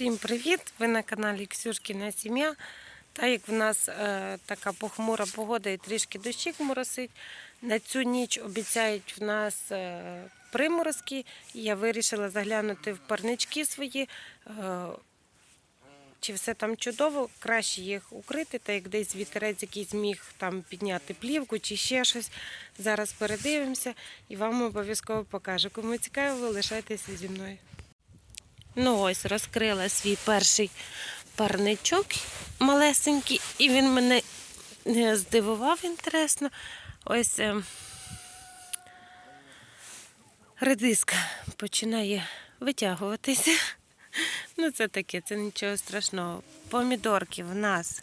Всім привіт! Ви на каналі Ксюшкіна сім'я. Та як в нас е, така похмура погода і трішки дощик моросить, на цю ніч обіцяють в нас е, приморозки. Я вирішила заглянути в парнички свої. Е, чи все там чудово, краще їх укрити, та як десь вітерець якийсь міг там підняти плівку чи ще щось. Зараз передивимося і вам обов'язково покажу. Кому цікаво, лишайтеся зі мною. Ну ось розкрила свій перший парничок малесенький, і він мене е, здивував інтересно. Ось е, редиска починає витягуватися. Ну, це таке, це нічого страшного. Помідорки в нас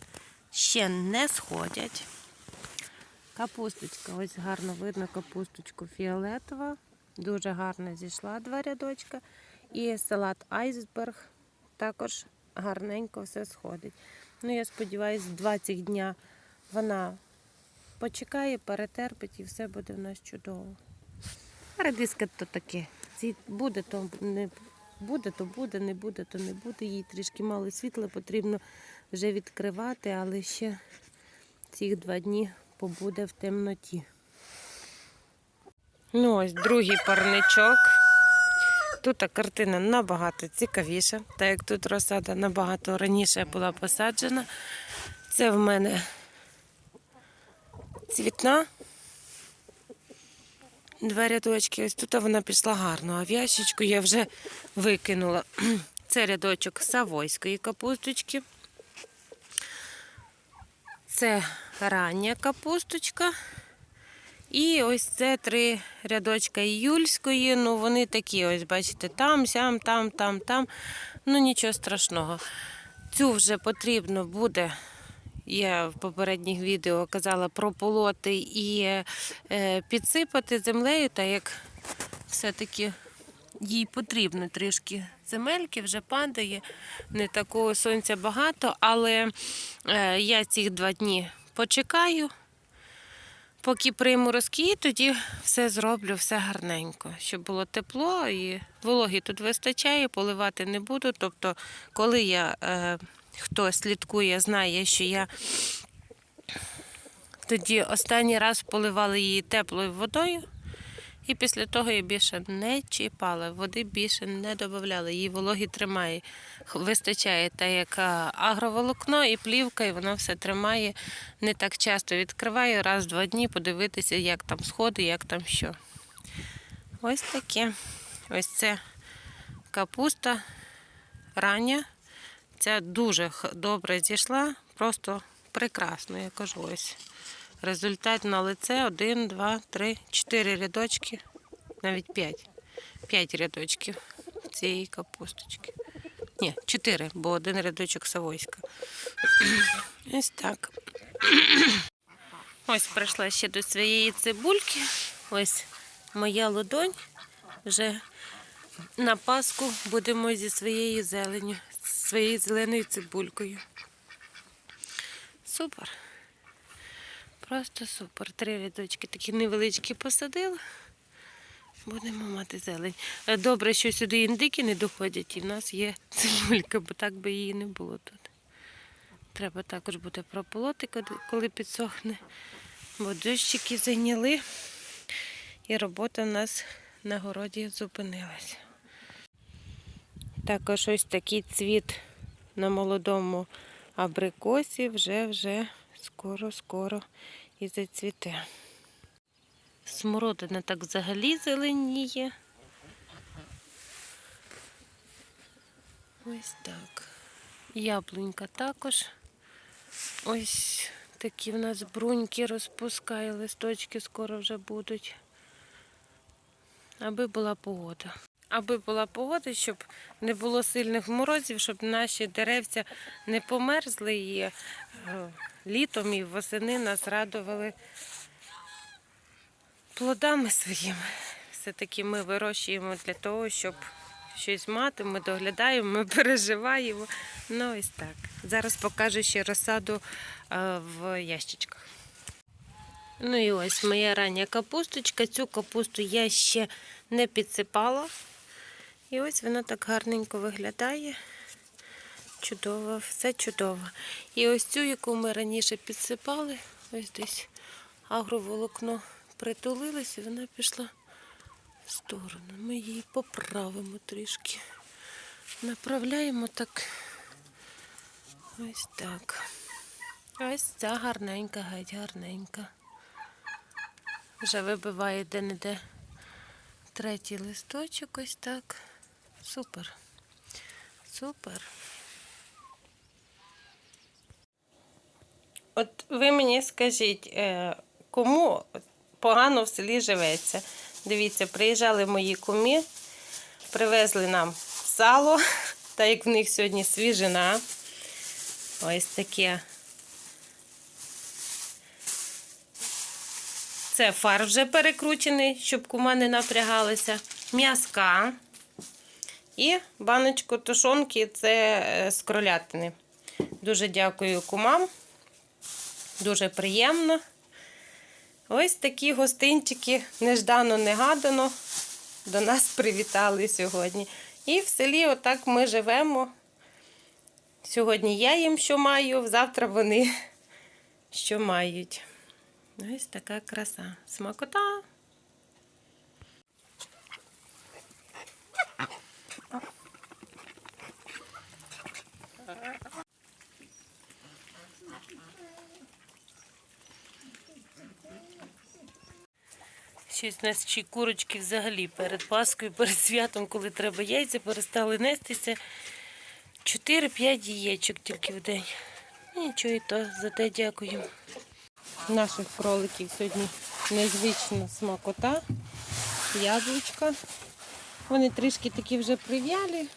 ще не сходять. Капусточка, ось гарно видно капусточку фіолетова. Дуже гарно зійшла два рядочка. І салат айсберг також гарненько все сходить. Ну, я сподіваюся, 20 дня вона почекає, перетерпить і все буде в нас чудово. А редиска то таке. Буде, то не буде, то буде, не буде, то не буде. Їй трішки мало світла потрібно вже відкривати, але ще цих два дні побуде в темноті. Ну, ось другий парничок. Тут картина набагато цікавіша, так як тут розсада набагато раніше була посаджена. Це в мене цвітна. Два рядочки. Ось тут вона пішла гарно, а в я вже викинула. Це рядочок савойської капусточки. Це рання капусточка. І ось це три рядочка іюльської. Ну, вони такі, ось, бачите, там, сям, там, там, там. Ну, нічого страшного. Цю вже потрібно буде. Я в попередніх відео казала прополоти і е, підсипати землею, так як все-таки їй потрібно трішки земельки, вже падає, не такого сонця багато, але е, я ці два дні почекаю. Поки прийму розкій, тоді все зроблю, все гарненько, щоб було тепло і вологі тут вистачає, поливати не буду. Тобто, коли я, е, хто слідкує, знає, що я тоді останній раз поливала її теплою водою, і після того я більше не чіпала, води більше не додавала, її вологі тримає. Вистачає та як агроволокно і плівка, і воно все тримає. Не так часто відкриваю, раз в два дні подивитися, як там сходи, як там що. Ось таке. Ось це капуста рання. Ця дуже добре зійшла, просто прекрасно, я кажу ось. Результат на лице один, два, три, чотири рядочки, навіть п'ять. П'ять рядочків цієї капусточки. Ні, чотири, бо один рядочок савойська. Ось так. Ось прийшла ще до своєї цибульки. Ось моя ладонь. Вже на Пасху будемо зі своєю зеленю, з своєю зеленою цибулькою. Супер. Просто супер. Три рядочки такі невеличкі посадила. Будемо мати зелень. Е, Добре, що сюди індики не доходять, і в нас є цибулька, бо так би її не було тут. Треба також буде прополоти, коли- підсохне, бо дощики зайняли, і робота в нас на городі зупинилася. Також ось такий цвіт на молодому абрикосі вже-вже скоро-скоро і зацвіте. Смородина так взагалі зеленіє. Ось так. Яблунька також. Ось такі в нас бруньки розпускає, листочки скоро вже будуть. Аби була погода. Аби була погода, щоб не було сильних морозів, щоб наші деревця не померзли і е, літом і восени нас радували плодами своїми. Все-таки ми вирощуємо для того, щоб щось мати, ми доглядаємо, ми переживаємо. Ну ось так. Зараз покажу ще розсаду е, в ящичках. Ну і ось моя рання капусточка. Цю капусту я ще не підсипала. І ось вона так гарненько виглядає. Чудово, все чудово. І ось цю, яку ми раніше підсипали, ось десь агроволокно притулилось, і вона пішла в сторону. Ми її поправимо трішки. Направляємо так. Ось так. Ось ця гарненька, геть гарненька. Вже вибиває де-не-де третій листочок, ось так. Супер. Супер. От ви мені скажіть, е, кому погано в селі живеться? Дивіться, приїжджали мої кумі, привезли нам сало, та як в них сьогодні свіжина. Ось таке. Це фар вже перекручений, щоб кума не напрягалася. М'язка. І баночку тушонки це е, з кролятини. Дуже дякую кумам. Дуже приємно. Ось такі гостинчики неждано-негадано до нас привітали сьогодні. І в селі отак ми живемо. Сьогодні я їм що маю, завтра вони що мають. Ось така краса. Смакота. Щось у нас й курочки взагалі перед Паскою, перед святом, коли треба яйця, перестали нестися. 4-5 яєчок тільки в день. Нічого і то, зате дякуємо. Наших кроликів сьогодні незвична смакота, яблучка. Вони трішки такі вже прив'ялі.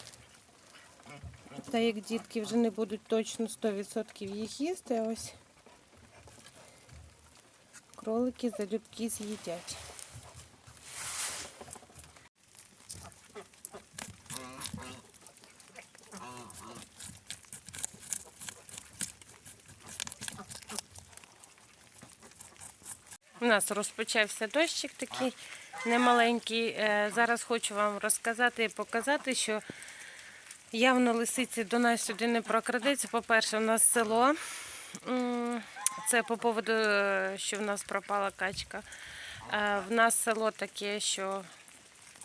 Та як дітки вже не будуть точно 100% їх їсти, а ось кролики залюбки з'їдять. У нас розпочався дощик такий немаленький. Е, Зараз хочу вам розказати і показати, що явно лисиці до нас сюди не прокрадеться. По-перше, у нас село. Це по поводу, е, що в нас пропала качка. Е, В нас село таке, що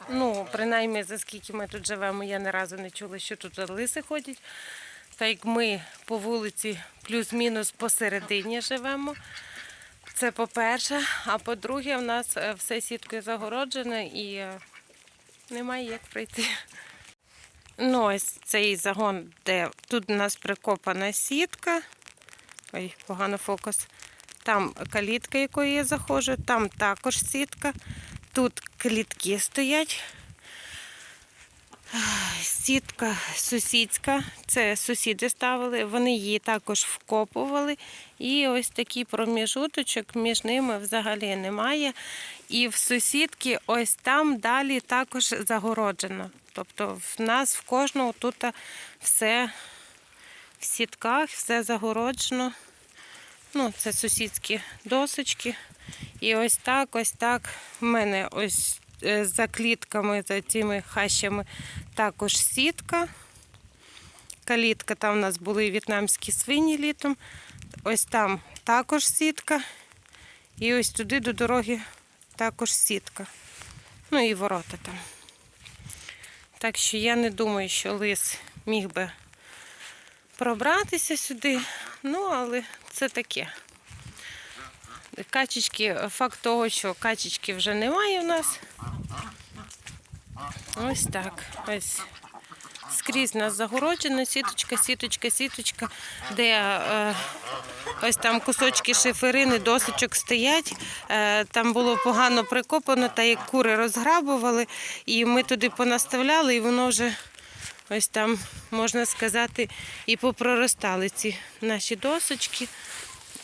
ну, принаймні за скільки ми тут живемо, я ні разу не чула, що тут лиси ходять. Так як ми по вулиці плюс-мінус посередині живемо. Це по-перше, а по-друге, в нас е, все сіткою загороджене і е, немає як прийти. Ну, ось цей загон, де тут у нас прикопана сітка. Ой, погано фокус. Там калітка, якою я заходжу, там також сітка. Тут клітки стоять. Сітка сусідська, це сусіди ставили, вони її також вкопували. І ось такий проміжуточок між ними взагалі немає. І в сусідки ось там далі також загороджено. Тобто в нас в кожного тут все в сітках, все загороджено. Ну, це сусідські досочки. І ось так, ось так. В мене ось за клітками, за цими хащами також сітка. Калітка, там у нас були в'єтнамські свині літом. Ось там також сітка. І ось туди до дороги також сітка. Ну і ворота там. Так що я не думаю, що лис міг би пробратися сюди. Ну, але це таке. Качечки, факт того, що качечки вже немає в нас. Ось так. Ось скрізь нас загороджена сіточка, сіточка, сіточка, де е, ось там кусочки шиферини, досочок стоять. Е, там було погано прикопано, та як кури розграбували, і ми туди понаставляли, і воно вже ось там, можна сказати, і попроростали ці наші досочки.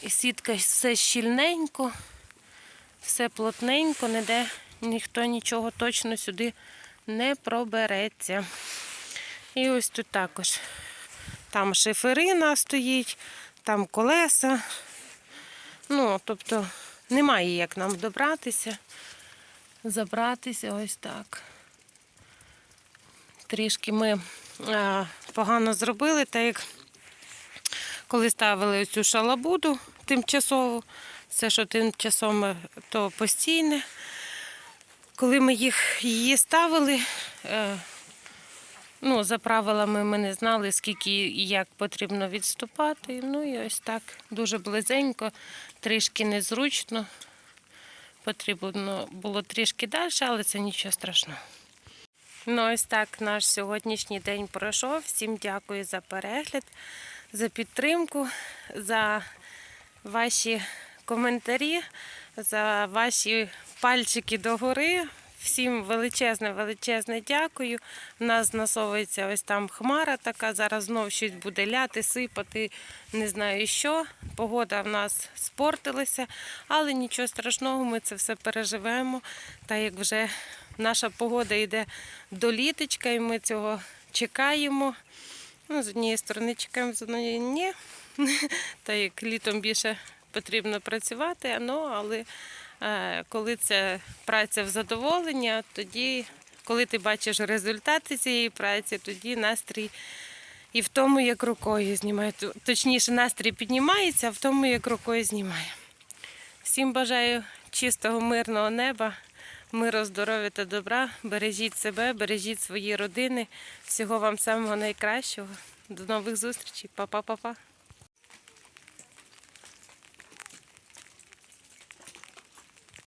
І сітка все щільненько, все плотненько, ніде ніхто нічого точно сюди не пробереться. І ось тут також. Там шиферина стоїть, там колеса. Ну, тобто немає як нам добратися, забратися ось так. Трішки ми е, погано зробили, так як коли ставили цю шалабуду тимчасову, все, що тимчасове, то постійне. Коли ми їх її ставили, е, ну, за правилами ми не знали, скільки і як потрібно відступати. Ну і ось так дуже близенько, трішки незручно. Потрібно було трішки далі, але це нічого страшного. Ну, ось так наш сьогоднішній день пройшов. Всім дякую за перегляд, за підтримку, за ваші коментарі, за ваші пальчики догори. Всім величезне, величезне дякую. У нас насовується ось там хмара така. Зараз знов щось буде ляти, сипати, не знаю що. Погода в нас спортилася, але нічого страшного, ми це все переживемо. Та як вже наша погода йде до літочка, і ми цього чекаємо. Ну, з однієї сторони чекаємо, з однієї ні. Та як літом більше потрібно працювати, ну, але коли це праця в задоволення, тоді, коли ти бачиш результати цієї праці, тоді настрій і в тому, як рукою знімає. Точніше, настрій піднімається, а в тому, як рукою знімає. Всім бажаю чистого, мирного неба, миру, здоров'я та добра. Бережіть себе, бережіть свої родини. Всього вам самого найкращого. До нових зустрічей. Па-па-па-па.